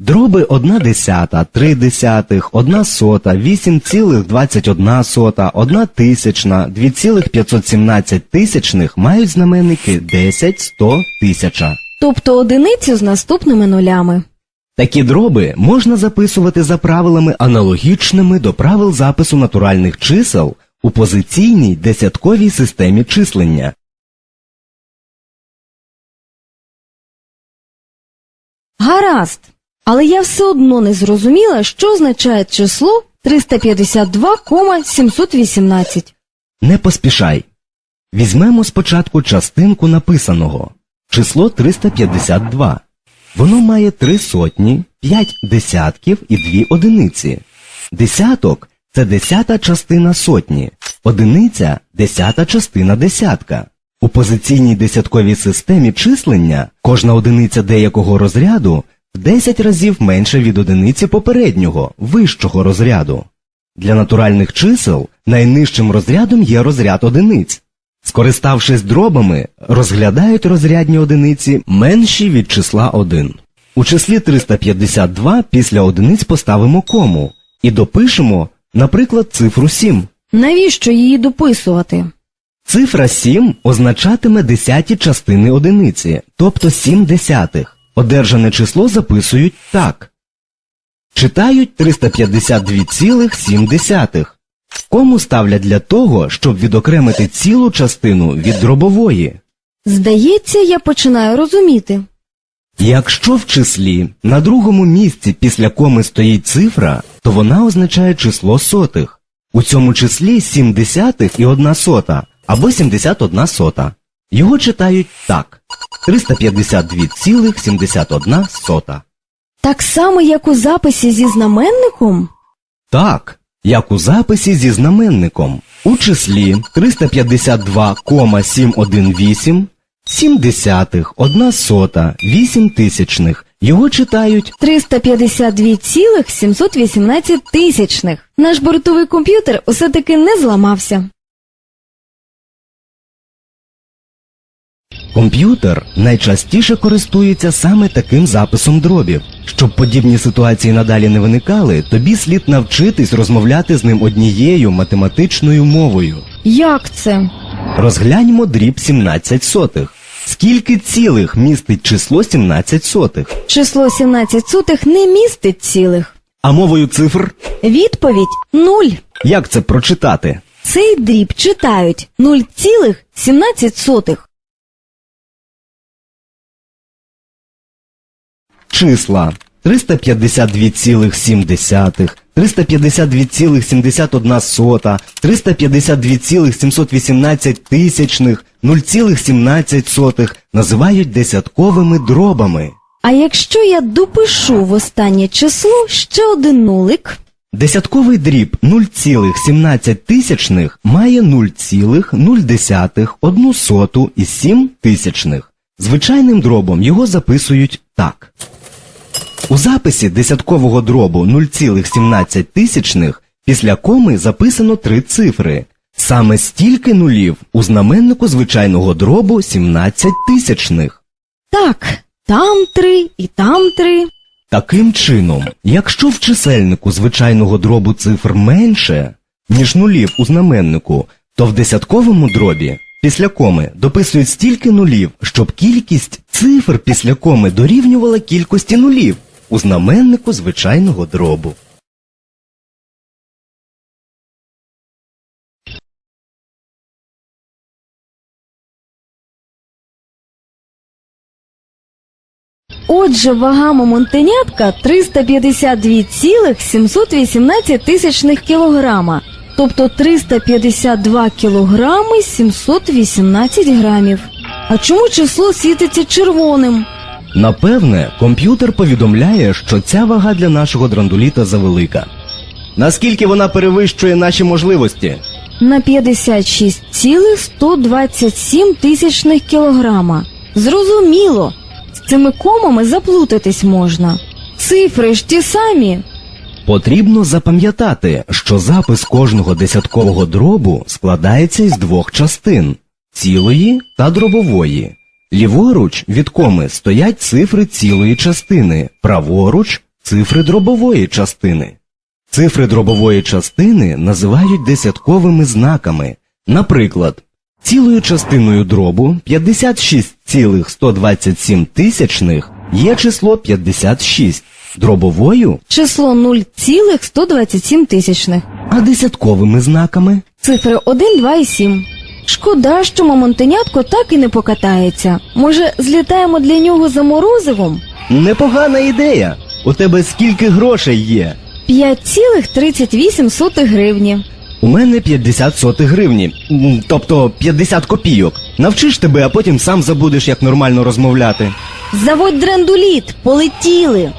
Дроби 1 десята, 3 десятих, 1 сота, 8,21 сота, 1 тисячна, 2,517 тисячних мають знаменники 10, 100, тисяча. Тобто одиницю з наступними нулями. Такі дроби можна записувати за правилами аналогічними до правил запису натуральних чисел у позиційній десятковій системі числення. Гаразд. Але я все одно не зрозуміла, що означає число 352,718. Не поспішай. Візьмемо спочатку частинку написаного. Число 352. Воно має три сотні, п'ять десятків і дві одиниці. Десяток це десята частина сотні, одиниця десята частина десятка. У позиційній десятковій системі числення кожна одиниця деякого розряду 10 разів менше від одиниці попереднього, вищого розряду. Для натуральних чисел найнижчим розрядом є розряд одиниць. Скориставшись дробами, розглядають розрядні одиниці менші від числа 1. У числі 352 після одиниць поставимо кому і допишемо, наприклад, цифру 7. Навіщо її дописувати? Цифра 7 означатиме десяті частини одиниці, тобто 7 десятих. Одержане число записують так. Читають 352,7. Кому ставлять для того, щоб відокремити цілу частину від дробової. Здається, я починаю розуміти. Якщо в числі на другому місці після коми стоїть цифра, то вона означає число сотих. У цьому числі 7 десятих і 1 сота, або 71 сота. Його читають так. 352,71. Так само, як у записі зі знаменником? Так, як у записі зі знаменником. У числі 352,718, 7 десятих, 1 сота, 8 тисячних. Його читають 352,718 тисячних. Наш бортовий комп'ютер усе-таки не зламався. Комп'ютер найчастіше користується саме таким записом дробів. Щоб подібні ситуації надалі не виникали, тобі слід навчитись розмовляти з ним однією математичною мовою. Як це? Розгляньмо дріб 17 сотих. Скільки цілих містить число 17 сотих? Число 17 сотих не містить цілих. А мовою цифр? Відповідь нуль. Як це прочитати? Цей дріб читають 0,17 Числа 352,7, 352,71 сота, 352,718 тисячних, 0,17 називають десятковими дробами. А якщо я допишу в останнє число ще один нулик, Десятковий дріб 0,17 тисячних має 0,0 одну соту і 7 тисячних. Звичайним дробом його записують так. У записі десяткового дробу 0,17 тисячних після коми записано три цифри. Саме стільки нулів у знаменнику звичайного дробу 17 тисячних. так, там три і там три. Таким чином, якщо в чисельнику звичайного дробу цифр менше, ніж нулів у знаменнику, то в десятковому дробі після коми дописують стільки нулів, щоб кількість цифр після коми дорівнювала кількості нулів у знаменнику звичайного дробу. Отже, вага момонтенятка 352,718 тисячних кілограма, тобто 352 кілограми 718 грамів. А чому число світиться червоним? Напевне, комп'ютер повідомляє, що ця вага для нашого драндуліта завелика. Наскільки вона перевищує наші можливості? На 56,127 тисячних кілограма. Зрозуміло, з цими комами заплутатись можна. Цифри ж ті самі. Потрібно запам'ятати, що запис кожного десяткового дробу складається із двох частин цілої та дробової. Ліворуч від коми стоять цифри цілої частини, праворуч цифри дробової частини. Цифри дробової частини називають десятковими знаками. Наприклад, цілою частиною дробу 56,127 тисячних є число 56, дробовою, Число 0,127 тисячних. а десятковими знаками Цифри 1, 2 і 7. Шкода, що мамонтенятко так і не покатається. Може, злітаємо для нього за морозивом? непогана ідея. У тебе скільки грошей є? 5,38 гривні. У мене 50 сотих гривні, М, тобто 50 копійок. Навчиш тебе, а потім сам забудеш, як нормально розмовляти. Заводь дрендуліт, полетіли.